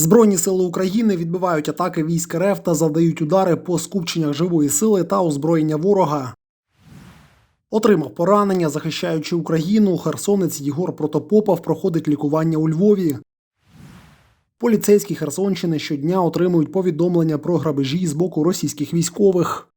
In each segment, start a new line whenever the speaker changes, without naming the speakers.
Збройні сили України відбивають атаки військ РФ та завдають удари по скупченнях живої сили та озброєння ворога. Отримав поранення, захищаючи Україну. Херсонець Єгор Протопопов проходить лікування у Львові. Поліцейські Херсонщини щодня отримують повідомлення про грабежі з боку російських військових.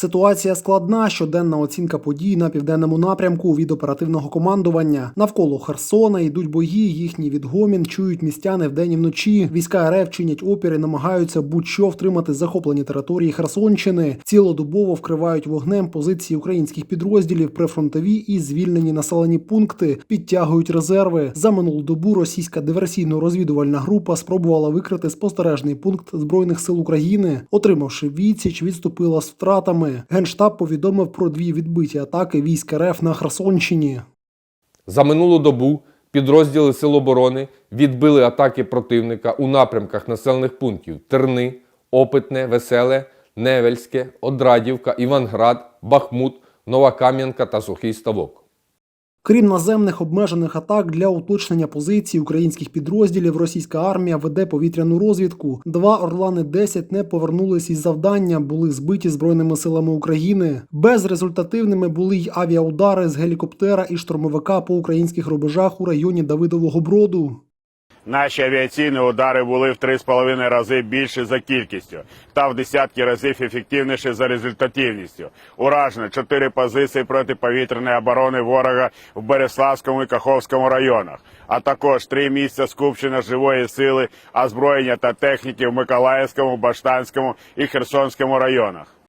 Ситуація складна. Щоденна оцінка подій на південному напрямку від оперативного командування. Навколо Херсона йдуть бої. Їхній відгомін чують містяни вдень і вночі. Війська РФ чинять опір і намагаються будь-що втримати захоплені території Херсонщини. Цілодобово вкривають вогнем позиції українських підрозділів прифронтові і звільнені населені пункти. Підтягують резерви. За минулу добу російська диверсійно-розвідувальна група спробувала викрити спостережний пункт збройних сил України. Отримавши відсіч, відступила з втратами. Генштаб повідомив про дві відбиті атаки військ РФ на Херсонщині.
За минулу добу підрозділи Сил оборони відбили атаки противника у напрямках населених пунктів Терни, Опитне, Веселе, Невельське, Одрадівка, Іванград, Бахмут, Нова Кам'янка та Сухий Ставок.
Крім наземних обмежених атак для уточнення позицій українських підрозділів, російська армія веде повітряну розвідку. Два Орлани 10 не повернулись із завдання, були збиті збройними силами України. Безрезультативними були й авіаудари з гелікоптера і штурмовика по українських рубежах у районі Давидового Броду.
Наші авіаційні удари були в 3,5 рази більше за кількістю та в десятки разів ефективніше за результативністю. Уражено чотири позиції протиповітряної оборони ворога в Береславському і Каховському районах, а також три місця скупчення живої сили, озброєння та техніки в Миколаївському, Баштанському і Херсонському районах.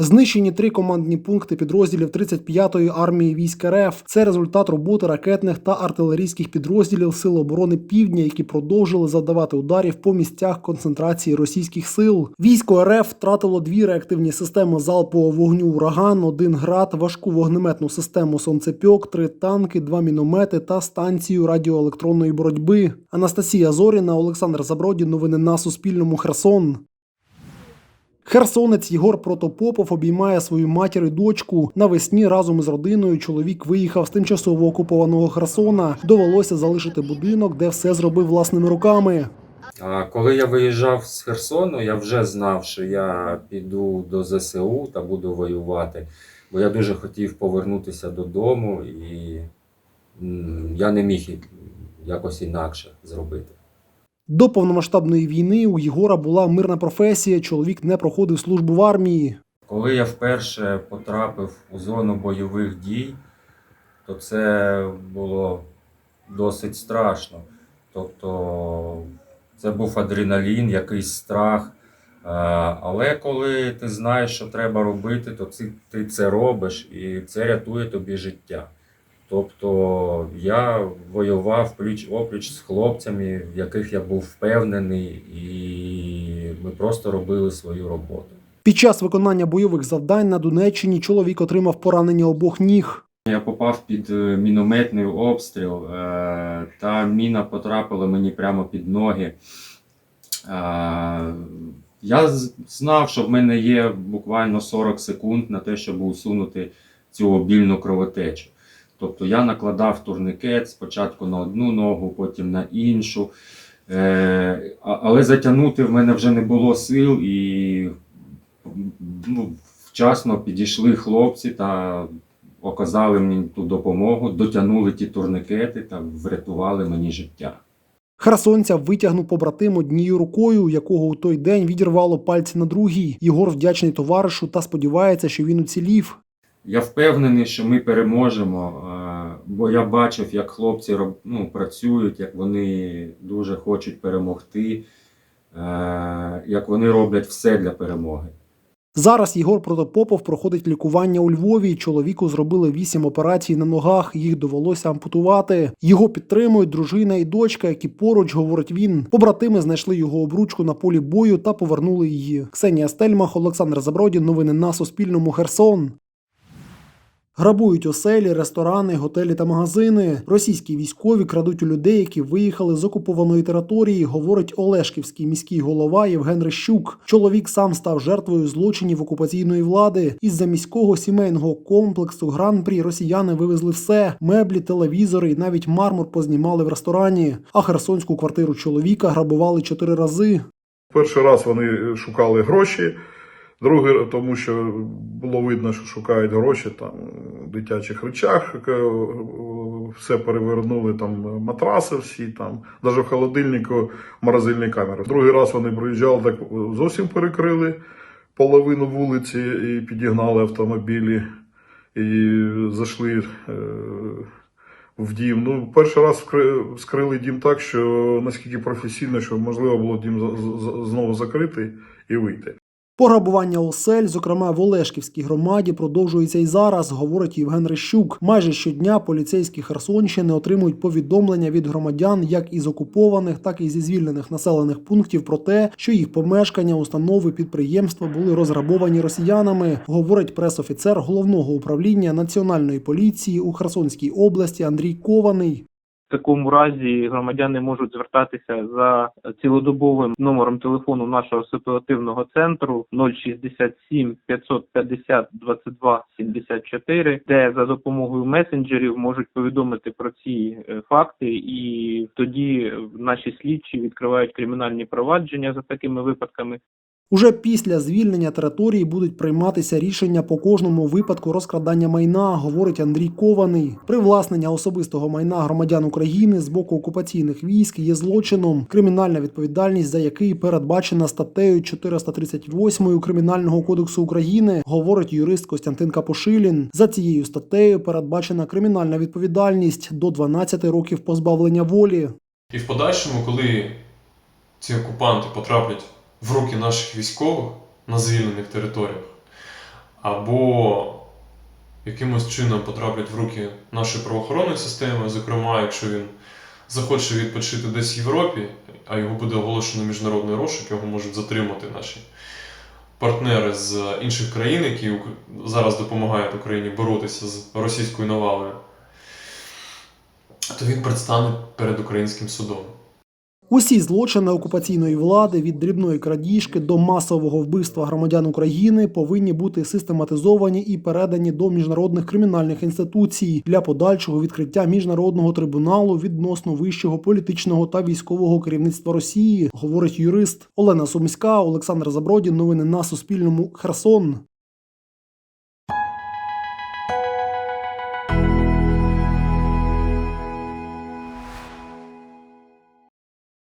Знищені три командні пункти підрозділів 35-ї армії військ РФ. Це результат роботи ракетних та артилерійських підрозділів Сил оборони Півдня, які продовжили завдавати ударів по місцях концентрації російських сил. Військо РФ втратило дві реактивні системи залпового вогню ураган, один град, важку вогнеметну систему сонцепьок, три танки, два міномети та станцію радіоелектронної боротьби. Анастасія Зоріна, Олександр Забродін. Новини на Суспільному. Херсон. Херсонець Єгор Протопопов обіймає свою матір і дочку. Навесні разом із родиною чоловік виїхав з тимчасово окупованого Херсона. Довелося залишити будинок, де все зробив власними руками.
А коли я виїжджав з Херсону, я вже знав, що я піду до ЗСУ та буду воювати, бо я дуже хотів повернутися додому, і я не міг якось інакше зробити.
До повномасштабної війни у Єгора була мирна професія. Чоловік не проходив службу в армії.
Коли я вперше потрапив у зону бойових дій, то це було досить страшно. Тобто це був адреналін, якийсь страх. Е, Але коли ти знаєш, що треба робити, то ти, ти це робиш і це рятує тобі життя. Тобто я воював пліч опліч з хлопцями, в яких я був впевнений, і ми просто робили свою роботу.
Під час виконання бойових завдань на Донеччині чоловік отримав поранення обох ніг.
Я попав під е, мінометний обстріл, е, та міна потрапила мені прямо під ноги. Е, Я знав, що в мене є буквально 40 секунд на те, щоб усунути цю обільну кровотечу. Тобто я накладав турникет спочатку на одну ногу, потім на іншу. Е, Але затягнути в мене вже не було сил і ну, вчасно підійшли хлопці та оказали мені ту допомогу, дотягнули ті турникети та врятували мені життя.
Херсонця витягнув побратим однією рукою, якого у той день відірвало пальці на другій. Єгор вдячний товаришу та сподівається, що він уцілів.
Я впевнений, що ми переможемо, е, бо я бачив, як хлопці ну, працюють, як вони дуже хочуть перемогти, е, як вони роблять все для перемоги.
Зараз Єгор Протопопов проходить лікування у Львові. Чоловіку зробили вісім операцій на ногах. Їх довелося ампутувати. Його підтримують дружина і дочка, які поруч, говорить він. Побратими знайшли його обручку на полі бою та повернули її. Ксенія Стельмах, Олександр Забродін. Новини на Суспільному. Херсон. Грабують оселі, ресторани, готелі та магазини. Російські військові крадуть у людей, які виїхали з окупованої території, говорить Олешківський міський голова Євген Рищук. Чоловік сам став жертвою злочинів окупаційної влади. Із-за міського сімейного комплексу Гран-прі росіяни вивезли все: меблі, телевізори і навіть мармур познімали в ресторані. А херсонську квартиру чоловіка грабували чотири рази.
Перший раз вони шукали гроші, другий, тому що було видно, що шукають гроші там в дитячих речах, е, все перевернули там матраси всі, там, навіть в холодильнику морозильні камери. Другий раз вони приїжджали, так зовсім перекрили половину вулиці і підігнали автомобілі і зайшли. е, в дім. Ну, перший раз вскрили дім так, що наскільки професійно, що можливо було дім знову закрити і вийти.
Пограбування осель, зокрема в Олешківській громаді, продовжується і зараз, говорить Євген Рищук. Майже щодня поліцейські Херсонщини отримують повідомлення від громадян як із окупованих, так і зі звільнених населених пунктів про те, що їх помешкання, установи, підприємства були розграбовані росіянами, говорить пресофіцер головного управління національної поліції у Херсонській області Андрій Кований.
Такому разі громадяни можуть звертатися за цілодобовим номером телефону нашого ситуативного центру 067 550 22 74, де за допомогою месенджерів можуть повідомити про ці е, факти, і тоді наші слідчі відкривають кримінальні провадження за такими випадками.
Уже після звільнення території будуть прийматися рішення по кожному випадку розкрадання майна, говорить Андрій Кований. Привласнення особистого майна громадян України з боку окупаційних військ є злочином, кримінальна відповідальність за який передбачена статтею 438 Кримінального кодексу України, говорить юрист Костянтин Капошилін. За цією статтею передбачена кримінальна відповідальність до 12 років позбавлення волі.
І в подальшому, коли ці окупанти потраплять в руки наших військових на звільнених територіях, або якимось чином потраплять в руки нашої правоохоронної системи, зокрема, якщо він захоче відпочити десь в Європі, а його буде оголошено міжнародний розшук, його можуть затримати наші партнери з інших країн, які зараз допомагають Україні боротися з російською навалою, то він предстане перед українським судом.
Усі злочини окупаційної влади від дрібної крадіжки до масового вбивства громадян України повинні бути систематизовані і передані до міжнародних кримінальних інституцій для подальшого відкриття міжнародного трибуналу відносно вищого політичного та військового керівництва Росії, говорить юрист Олена Сумська, Олександр Забродін. Новини на Суспільному. Херсон.